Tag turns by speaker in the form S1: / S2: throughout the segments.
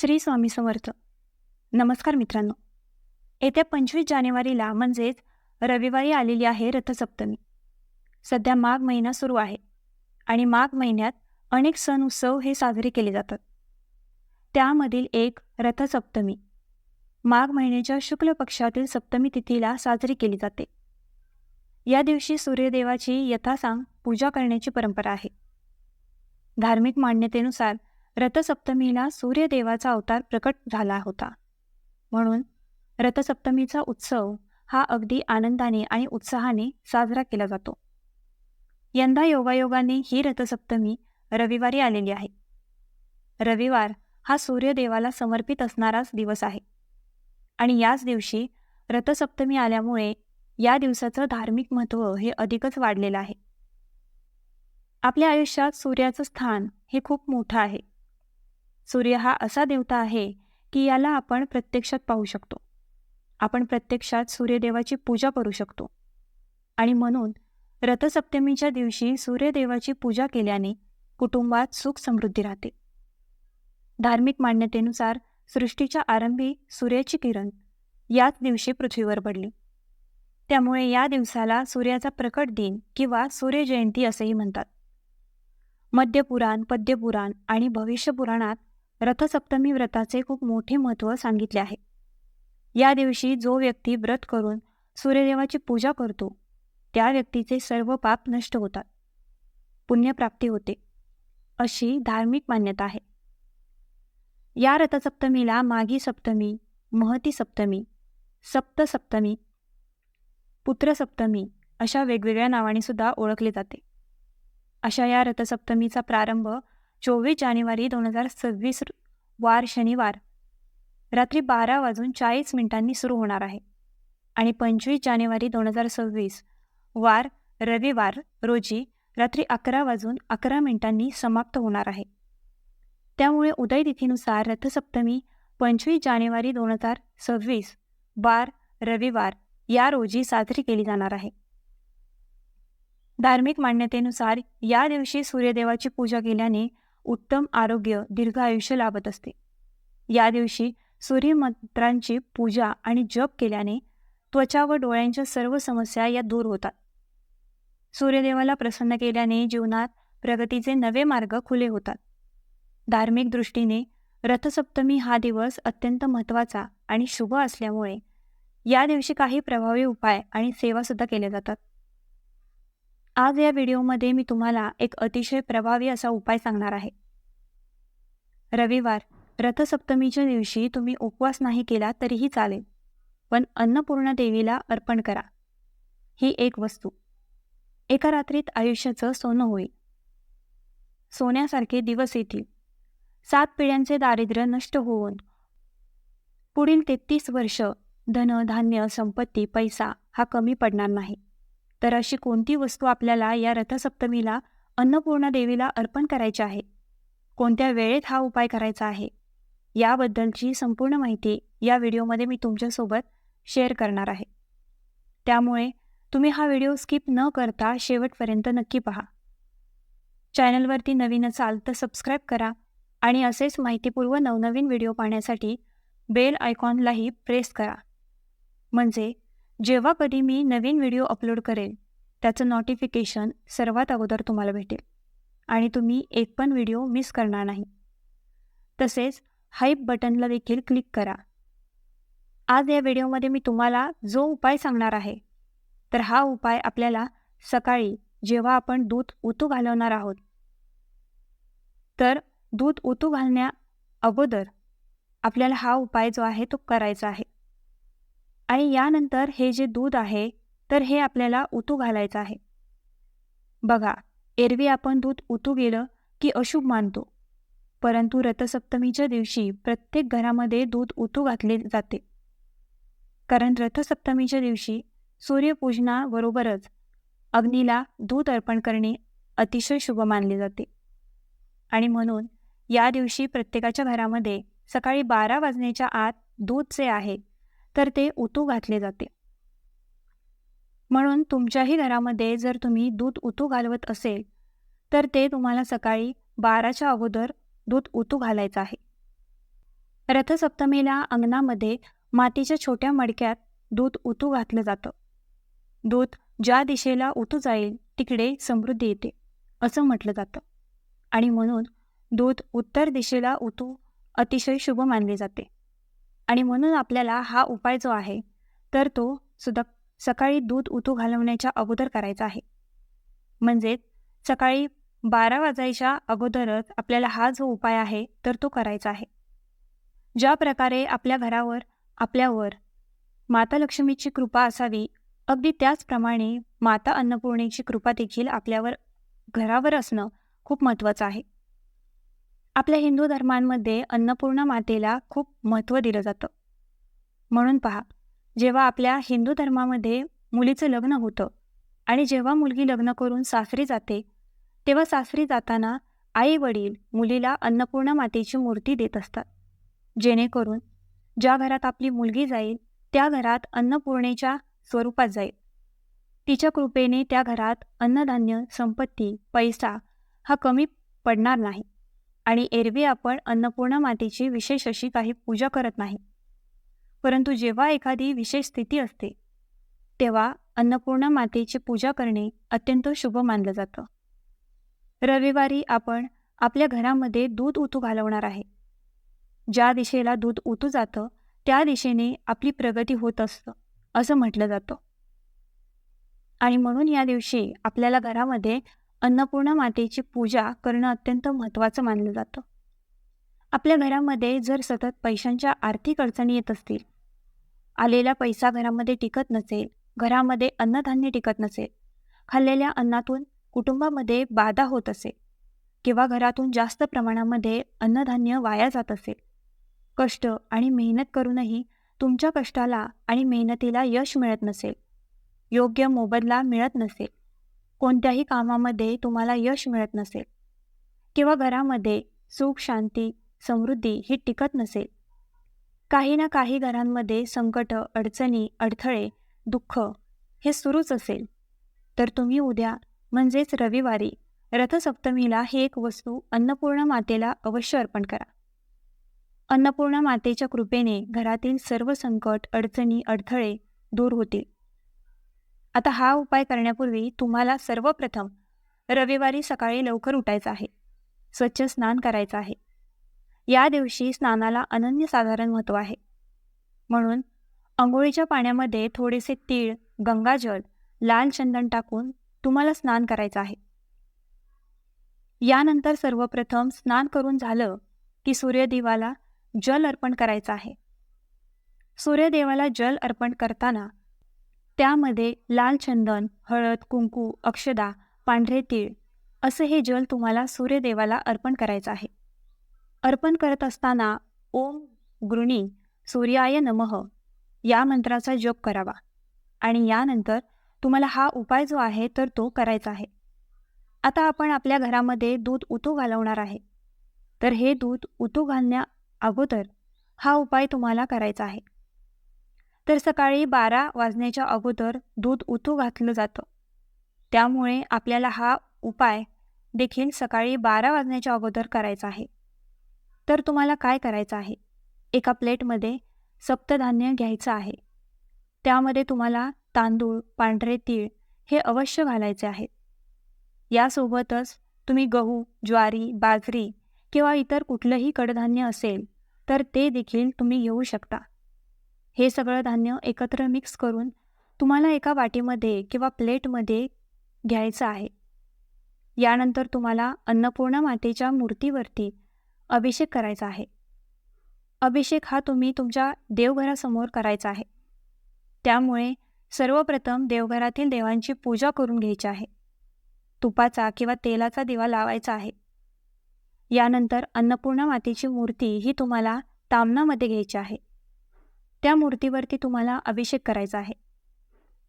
S1: श्री स्वामी समर्थ. नमस्कार मित्रांनो. येत्या पंचवीस जानेवारीला म्हणजेच रविवारी आलेली आहे रथसप्तमी. सध्या माघ महिना सुरू आहे आणि माघ महिन्यात अनेक सण उत्सव हे साजरे केले जातात. त्यामधील एक रथसप्तमी. माघ महिन्याच्या शुक्ल पक्षातील सप्तमी तिथीला साजरी केली जाते. या दिवशी सूर्यदेवाची यथासांग पूजा करण्याची परंपरा आहे. धार्मिक मान्यतेनुसार रथसप्तमीला सूर्यदेवाचा अवतार प्रकट झाला होता. म्हणून रथसप्तमीचा उत्सव हा अगदी आनंदाने आणि उत्साहाने साजरा केला जातो. यंदा योगायोगाने ही रथसप्तमी रविवारी आलेली आहे. रविवार हा सूर्यदेवाला समर्पित असणाराच दिवस आहे. आणि याच दिवशी रथसप्तमी आल्यामुळे या दिवसाचं धार्मिक महत्त्व हे अधिकच वाढलेलं आहे. आपल्या आयुष्यात सूर्याचं स्थान हे खूप मोठं आहे. सूर्य हा असा देवता आहे की याला आपण प्रत्यक्षात पाहू शकतो. आपण प्रत्यक्षात सूर्यदेवाची पूजा करू शकतो. आणि म्हणून रथसप्तमीच्या दिवशी सूर्यदेवाची पूजा केल्याने कुटुंबात सुख समृद्धी राहते. धार्मिक मान्यतेनुसार सृष्टीच्या आरंभी सूर्याची किरण याच दिवशी पृथ्वीवर पडली. त्यामुळे या दिवसाला सूर्याचा प्रकट दिन किंवा सूर्यजयंती असेही म्हणतात. मध्यपुराण पद्यपुराण आणि भविष्यपुराणात रथसप्तमी व्रताचे खूप मोठे महत्त्व सांगितले आहे. या दिवशी जो व्यक्ती व्रत करून सूर्यदेवाची पूजा करतो त्या व्यक्तीचे सर्व पाप नष्ट होतात. पुण्यप्राप्ती होते. अशी धार्मिक मान्यता आहे. या रथसप्तमीला माघी सप्तमी महती सप्तमी सप्तसप्तमी पुत्रसप्तमी अशा वेगवेगळ्या नावाने सुद्धा ओळखले जाते. अशा या रथसप्तमीचा प्रारंभ चोवीस जानेवारी दोन हजार सव्वीस वार शनिवार. रात्री बारा वाजून चाळीस मिनिटांनी सुरू होणार आहे. आणि पंचवीस जानेवारी दोन हजार सव्वीस वार रविवार रोजी रात्री अकरा वाजून अकरा मिनिटांनी समाप्त होणार आहे. त्यामुळे उदय तिथीनुसार रथसप्तमी पंचवीस जानेवारी दोन हजार सव्वीस वार रविवार या रोजी साजरी केली जाणार आहे. धार्मिक मान्यतेनुसार या दिवशी सूर्यदेवाची पूजा केल्याने उत्तम आरोग्य दीर्घ आयुष्य लाभत असते. या दिवशी सूर्यमंत्रांची पूजा आणि जप केल्याने त्वचा व डोळ्यांच्या सर्व समस्या या दूर होतात. सूर्यदेवाला प्रसन्न केल्याने जीवनात प्रगतीचे नवे मार्ग खुले होतात. धार्मिक दृष्टीने रथसप्तमी हा दिवस अत्यंत महत्त्वाचा आणि शुभ असल्यामुळे या दिवशी काही प्रभावी उपाय आणि सेवासुद्धा केल्या जातात. आज या व्हिडिओमध्ये मी तुम्हाला एक अतिशय प्रभावी असा उपाय सांगणार आहे. रविवार रथसप्तमीच्या दिवशी तुम्ही उपवास नाही केला तरीही चालेल पण अन्नपूर्णा देवीला अर्पण करा. ही एक वस्तू. एका रात्रीत आयुष्याचं सोनं होईल. सोन्यासारखे दिवस येतील. सात पिढ्यांचे दारिद्र्य नष्ट होऊन पुढील तेहतीस वर्ष धन धान्य संपत्ती पैसा हा कमी पडणार नाही. तर अशी कोणती वस्तू आपल्याला या रथसप्तमीला अन्नपूर्णा देवीला अर्पण करायची आहे? कोणत्या वेळेत हा उपाय करायचा आहे? याबद्दलची संपूर्ण माहिती या व्हिडिओमध्ये मी तुमच्यासोबत शेअर करणार आहे. त्यामुळे तुम्ही हा व्हिडिओ स्किप न करता शेवटपर्यंत नक्की पहा. चॅनलवरती नवीन असाल तर सबस्क्राईब करा आणि असेच माहितीपूर्व नवनवीन व्हिडिओ पाहण्यासाठी बेल आयकॉनलाही प्रेस करा. म्हणजे जेव्हा कधी मी नवीन व्हिडिओ अपलोड करेल त्याचं नोटिफिकेशन सर्वात अगोदर तुम्हाला भेटेल आणि तुम्ही एक पण व्हिडिओ मिस करणार नाही. तसेच हाईप बटनला देखील क्लिक करा. आज या व्हिडिओमध्ये मी तुम्हाला जो उपाय सांगणार आहे तर हा उपाय आपल्याला सकाळी जेव्हा आपण दूध उतू घालवणार आहोत तर दूध उतू घालण्या अगोदर आपल्याला हा उपाय जो आहे तो करायचा आहे. आणि यानंतर हे जे दूध आहे तर हे आपल्याला उतू घालायचं आहे. बघा एरवी आपण दूध उतू गेलं की अशुभ मानतो. परंतु रथसप्तमीच्या दिवशी प्रत्येक घरामध्ये दूध उतू घातले जाते. कारण रथसप्तमीच्या दिवशी सूर्यपूजनाबरोबरच अग्नीला दूध अर्पण करणे अतिशय शुभ मानले जाते. आणि म्हणून या दिवशी प्रत्येकाच्या घरामध्ये सकाळी बारा वाजण्याच्या आत दूध जे आहे तर ते उतू घातले जाते. म्हणून तुमच्याही घरामध्ये जर तुम्ही दूध उतू घालवत असेल तर ते तुम्हाला सकाळी बाराच्या अगोदर दूध उतू घालायचं आहे. रथसप्तमीला अंगणामध्ये मातीच्या छोट्या मडक्यात दूध उतू घातलं जातं. दूध ज्या दिशेला उतू जाईल तिकडे समृद्धी येते असं म्हटलं जातं. आणि म्हणून दूध उत्तर दिशेला उतू अतिशय शुभ मानले जाते. आणि म्हणून आपल्याला हा उपाय जो आहे तर तो सुद्धा सकाळी दूध उतू घालवण्याच्या अगोदर करायचा आहे. म्हणजेच सकाळी बारा वाजायच्या अगोदरच आपल्याला हा जो उपाय आहे तर तो करायचा आहे. ज्या प्रकारे आपल्या घरावर आपल्यावर माता लक्ष्मीची कृपा असावी अगदी त्याचप्रमाणे माता अन्नपूर्णेची कृपा देखील आपल्यावर घरावर असणं खूप महत्त्वाचं आहे. आपल्या हिंदू धर्मांमध्ये अन्नपूर्णा मातेला खूप महत्त्व दिलं जातं. म्हणून पहा जेव्हा आपल्या हिंदू धर्मामध्ये मुलीचं लग्न होतं आणि जेव्हा मुलगी लग्न करून सासरी जाते तेव्हा सासरी जाताना आई वडील मुलीला अन्नपूर्णा मातेची मूर्ती देत असतात. जेणेकरून ज्या घरात आपली मुलगी जाईल त्या घरात अन्नपूर्णेच्या स्वरूपात जाईल. तिच्या कृपेने त्या घरात अन्नधान्य संपत्ती पैसा हा कमी पडणार नाही. आणि एरवी आपण अन्नपूर्णा मातेची विशेष अशी काही पूजा करत नाही. परंतु जेव्हा एखादी विशेष स्थिती असते तेव्हा अन्नपूर्णा मातेची पूजा करणे अत्यंत शुभ मानलं जातं. रविवारी आपण आपल्या घरामध्ये दूध उतू घालवणार आहे. ज्या दिशेला दूध उतू जातं त्या दिशेने आपली प्रगती होत असतं असं म्हटलं जातं. आणि म्हणून या दिवशी आपल्याला घरामध्ये अन्नपूर्णा मातेची पूजा करणं अत्यंत महत्त्वाचं मानलं जातं. आपल्या घरामध्ये जर सतत पैशांच्या आर्थिक अडचणी येत असतील आलेला पैसा घरामध्ये टिकत नसेल घरामध्ये अन्नधान्य टिकत नसेल खाल्लेल्या अन्नातून कुटुंबामध्ये बाधा होत असेल किंवा घरातून जास्त प्रमाणामध्ये अन्नधान्य वाया जात असेल कष्ट आणि मेहनत करूनही तुमच्या कष्टाला आणि मेहनतीला यश मिळत नसेल योग्य मोबदला मिळत नसेल कोणत्याही कामामध्ये तुम्हाला यश मिळत नसेल किंवा घरामध्ये सुख शांती समृद्धी ही टिकत नसेल. काही ना काही घरांमध्ये संकट अडचणी अडथळे दुःख हे सुरूच असेल. तर तुम्ही उद्या म्हणजेच रविवारी रथसप्तमीला ही एक वस्तू अन्नपूर्णा मातेला अवश्य अर्पण करा. अन्नपूर्णा मातेच्या कृपेने घरातील सर्व संकट अडचणी अडथळे दूर होतील. आता हा उपाय करण्यापूर्वी तुम्हाला सर्वप्रथम रविवारी सकाळी लवकर उठायचं आहे. स्वच्छ स्नान करायचं आहे. या दिवशी स्नानाला अनन्यसाधारण महत्त्व आहे. म्हणून आंघोळीच्या पाण्यामध्ये थोडेसे तीळ गंगाजल लाल चंदन टाकून तुम्हाला स्नान करायचं आहे. यानंतर सर्वप्रथम स्नान करून झालं की सूर्यदेवाला जल अर्पण करायचं आहे. सूर्यदेवाला जल अर्पण करताना त्यामध्ये लाल चंदन हळद कुंकू अक्षदा पांढरे तीळ असं हे जल तुम्हाला सूर्यदेवाला अर्पण करायचं आहे. अर्पण करत असताना ओम गृणी सूर्याय नमः या मंत्राचा जप करावा आणि यानंतर तुम्हाला हा उपाय जो आहे तर तो करायचा आहे. आता आपण आपल्या घरामध्ये दूध उतू घालवणार आहे. तर हे दूध उतू घालण्या अगोदर हा उपाय तुम्हाला करायचा आहे. तर सकाळी बारा वाजण्याच्या अगोदर दूध उतू घातलं जातं. त्यामुळे आपल्याला हा उपाय देखील सकाळी बारा वाजण्याच्या अगोदर करायचा आहे. तर तुम्हाला काय करायचं आहे? एका प्लेटमध्ये सप्तधान्य घ्यायचं आहे. त्यामध्ये तुम्हाला तांदूळ पांढरे तीळ हे अवश्य घालायचे आहेत यासोबतच तुम्ही गहू ज्वारी बाजरी किंवा इतर कुठलंही कडधान्य असेल तर ते देखील तुम्ही घेऊ शकता. हे सगळं धान्य एकत्र मिक्स करून तुम्हाला एका वाटीमध्ये किंवा प्लेटमध्ये घ्यायचं आहे. यानंतर तुम्हाला अन्नपूर्णा मातेच्या मूर्तीवरती अभिषेक करायचा आहे. अभिषेक हा तुम्ही तुमच्या देवघरासमोर करायचा आहे. त्यामुळे सर्वप्रथम देवघरातील देवांची पूजा करून घ्यायची आहे. तुपाचा किंवा तेलाचा दिवा लावायचा आहे. यानंतर अन्नपूर्णा मातेची मूर्ती ही तुम्हाला तामनामध्ये घ्यायची आहे. त्या मूर्तीवरती तुम्हाला अभिषेक करायचा आहे.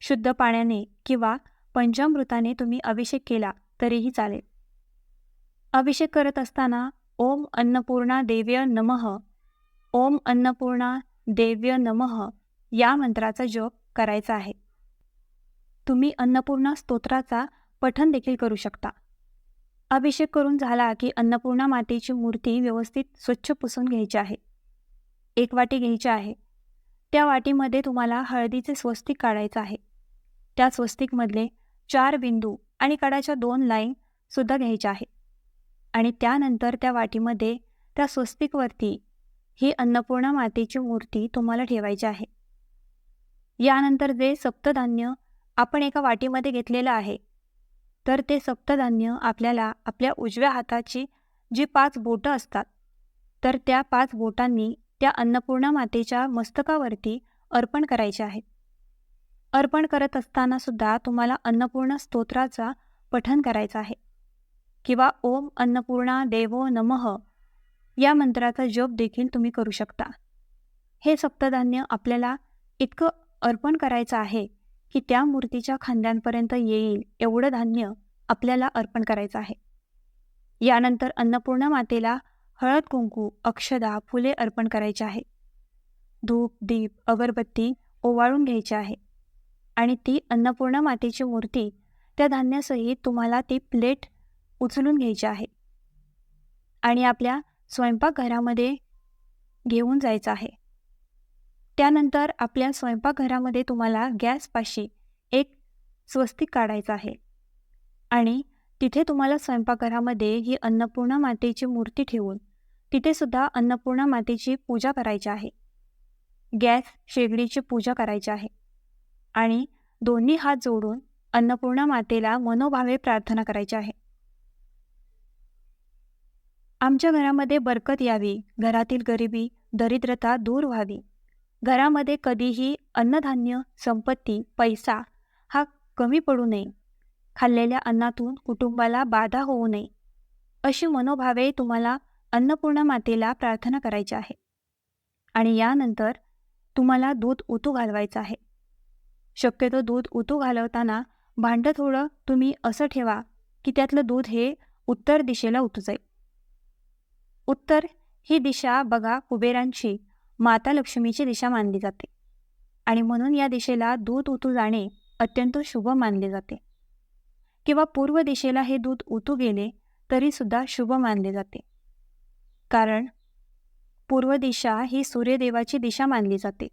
S1: शुद्ध पाण्याने किंवा पंचामृताने तुम्ही अभिषेक केला तरीही चालेल. अभिषेक करत असताना ओम अन्नपूर्णा देव्य नमः ओम अन्नपूर्णा देव्य नमः या मंत्राचा जप करायचा आहे. तुम्ही अन्नपूर्णा स्तोत्राचा पठन देखील करू शकता. अभिषेक करून झाला की अन्नपूर्णा मातेची मूर्ती व्यवस्थित स्वच्छ पुसून घ्यायची आहे. एक वाटी घ्यायची आहे. त्या वाटीमध्ये तुम्हाला हळदीचे स्वस्तिक काढायचं आहे. त्या स्वस्तिकमधले चार बिंदू आणि कडाच्या दोन लाईन सुद्धा घ्यायच्या आहे. आणि त्यानंतर त्या वाटीमध्ये त्या स्वस्तिकवरती ही अन्नपूर्णा मातेची मूर्ती तुम्हाला ठेवायची आहे. यानंतर जे सप्तधान्य आपण एका वाटीमध्ये घेतलेलं आहे तर ते सप्तधान्य आपल्याला आपल्या उजव्या हाताची जी पाच बोटं असतात तर त्या पाच बोटांनी त्या अन्नपूर्णा मातेच्या मस्तकावरती अर्पण करायचे आहेत. अर्पण करत असताना सुद्धा तुम्हाला अन्नपूर्णा स्तोत्राचा पठन करायचं आहे. किंवा ओम अन्नपूर्णा देवो नमः या मंत्राचा जप देखील तुम्ही करू शकता. हे सप्तधान्य आपल्याला इतकं अर्पण करायचं आहे की त्या मूर्तीच्या खांद्यांपर्यंत येईल एवढं धान्य आपल्याला अर्पण करायचं आहे. यानंतर अन्नपूर्णा मातेला हळद कुंकू अक्षदा फुले अर्पण करायचे आहे. धूप दीप अगरबत्ती ओवाळून घ्यायची आहे. आणि ती अन्नपूर्णा मातेची मूर्ती त्या धान्यासहित तुम्हाला ती प्लेट उचलून घ्यायची आहे. आणि आपल्या स्वयंपाकघरामध्ये घेऊन जायचं आहे. त्यानंतर आपल्या स्वयंपाकघरामध्ये तुम्हाला गॅसपाशी एक स्वस्तिक काढायचं आहे. आणि तिथे तुम्हाला स्वयंपाकघरामध्ये ही अन्नपूर्णा मातेची मूर्ती ठेवून तिथे सुद्धा अन्नपूर्णा मातेची पूजा करायची आहे. गॅस शेगडीची पूजा करायची आहे. आणि दोन्ही हात जोडून अन्नपूर्णा मातेला मनोभावे प्रार्थना करायची आहे. आमच्या घरामध्ये बरकत यावी घरातील गरिबी दरिद्रता दूर व्हावी. घरामध्ये कधीही अन्नधान्य संपत्ती पैसा हा कमी पडू नये. खाल्लेल्या अन्नातून कुटुंबाला बाधा होऊ नये. अशी मनोभावे तुम्हाला अन्नपूर्णा मातेला प्रार्थना करायची आहे. आणि यानंतर तुम्हाला दूध उतू घालवायचं आहे. शक्यतो दूध उतू घालवताना भांडं थोडं तुम्ही असं ठेवा की त्यातलं दूध हे उत्तर दिशेला उतू जाईल. उत्तर ही दिशा बघा कुबेरांची माता लक्ष्मीची दिशा मानली जाते. आणि म्हणून या दिशेला दूध उतू जाणे अत्यंत शुभ मानले जाते. किंवा पूर्व दिशेला हे दूध उतू गेले तरीसुद्धा शुभ मानले जाते. कारण पूर्व दिशा ही सूर्यदेवाची दिशा मानली जाते.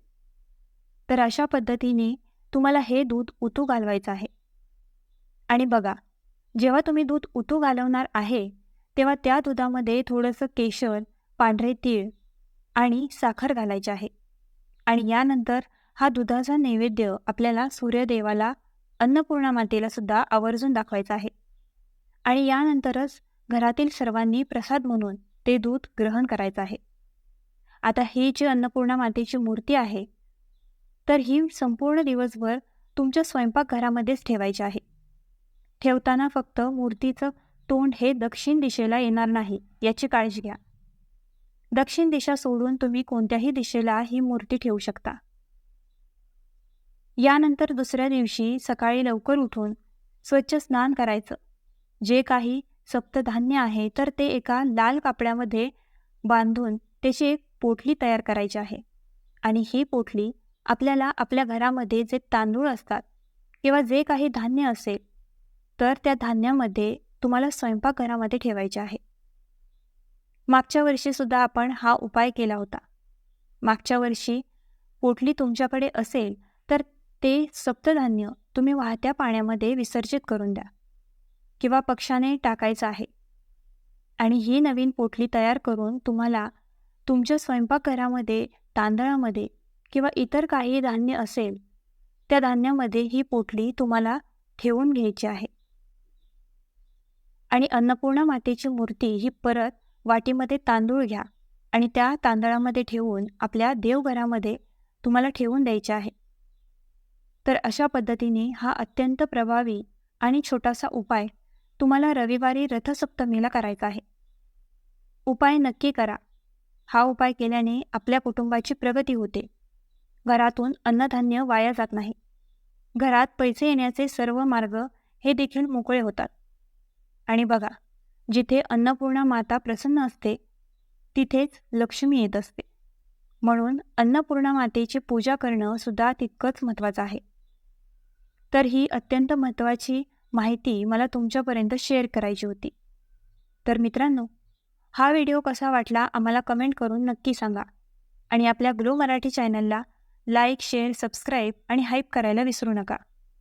S1: तर अशा पद्धतीने तुम्हाला हे दूध उतू घालवायचं आहे. आणि बघा जेव्हा तुम्ही दूध उतू घालवणार आहे तेव्हा त्या दुधामध्ये थोडंसं केशर पांढरे तीळ आणि साखर घालायचे आहे. आणि यानंतर हा दुधाचा नैवेद्य आपल्याला सूर्यदेवाला अन्नपूर्णा मातेला सुद्धा आवर्जून दाखवायचा आहे. आणि यानंतरच घरातील सर्वांनी प्रसाद म्हणून ते दूध ग्रहण करायचं आहे. आता ही जी अन्नपूर्णा मातेची मूर्ती आहे तर ही संपूर्ण दिवसभर तुमच्या स्वयंपाकघरामध्येच ठेवायची आहे. ठेवताना फक्त मूर्तीचं तोंड हे दक्षिण दिशेला येणार नाही याची काळजी घ्या. दक्षिण दिशा सोडून तुम्ही कोणत्याही दिशेला ही मूर्ती ठेवू शकता. यानंतर दुसऱ्या दिवशी सकाळी लवकर उठून स्वच्छ स्नान करायचं. जे काही सप्तधान्य आहे तर ते एका लाल कापड्यामध्ये बांधून त्याची एक पोटली तयार करायची आहे. आणि ही पोटली आपल्याला आपल्या घरामध्ये जे तांदूळ असतात किंवा जे काही धान्य असेल तर त्या धान्यामध्ये तुम्हाला स्वयंपाकघरामध्ये ठेवायचे आहे. मागच्या वर्षीसुद्धा आपण हा उपाय केला होता. मागच्या वर्षी पोटली तुमच्याकडे असेल तर ते सप्तधान्य तुम्ही वाहत्या पाण्यामध्ये विसर्जित करून द्या. किंवा पक्षाने टाकायचं आहे. आणि ही नवीन पोटली तयार करून तुम्हाला तुमच्या स्वयंपाकघरामध्ये तांदळामध्ये किंवा इतर काही धान्य असेल त्या धान्यामध्ये ही पोटली तुम्हाला ठेवून घ्यायची आहे. आणि अन्नपूर्णा मातेची मूर्ती ही परत वाटीमध्ये तांदूळ घ्या आणि त्या तांदळामध्ये ठेवून आपल्या देवघरामध्ये तुम्हाला ठेवून द्यायचे आहे. तर अशा पद्धतीने हा अत्यंत प्रभावी आणि छोटासा उपाय तुम्हाला रविवारी रथसप्तमीला करायचा आहे. उपाय नक्की करा. हा उपाय केल्याने आपल्या कुटुंबाची प्रगती होते. घरातून अन्नधान्य वाया जात नाही. घरात पैसे येण्याचे सर्व मार्ग हे देखील मोकळे होतात. आणि बघा जिथे अन्नपूर्णा माता प्रसन्न असते तिथेच लक्ष्मी येत असते. म्हणून अन्नपूर्णा मातेची पूजा करणं सुद्धा तितकंच महत्त्वाचं आहे. तर ही अत्यंत महत्त्वाची माहिती मला तुमच्यापर्यंत शेअर करायची होती. तर मित्रांनो हा व्हिडिओ कसा वाटला आम्हाला कमेंट करून नक्की सांगा आणि आपल्या ग्लो मराठी चॅनलला लाईक शेअर सबस्क्राईब आणि हाईप करायला विसरू नका.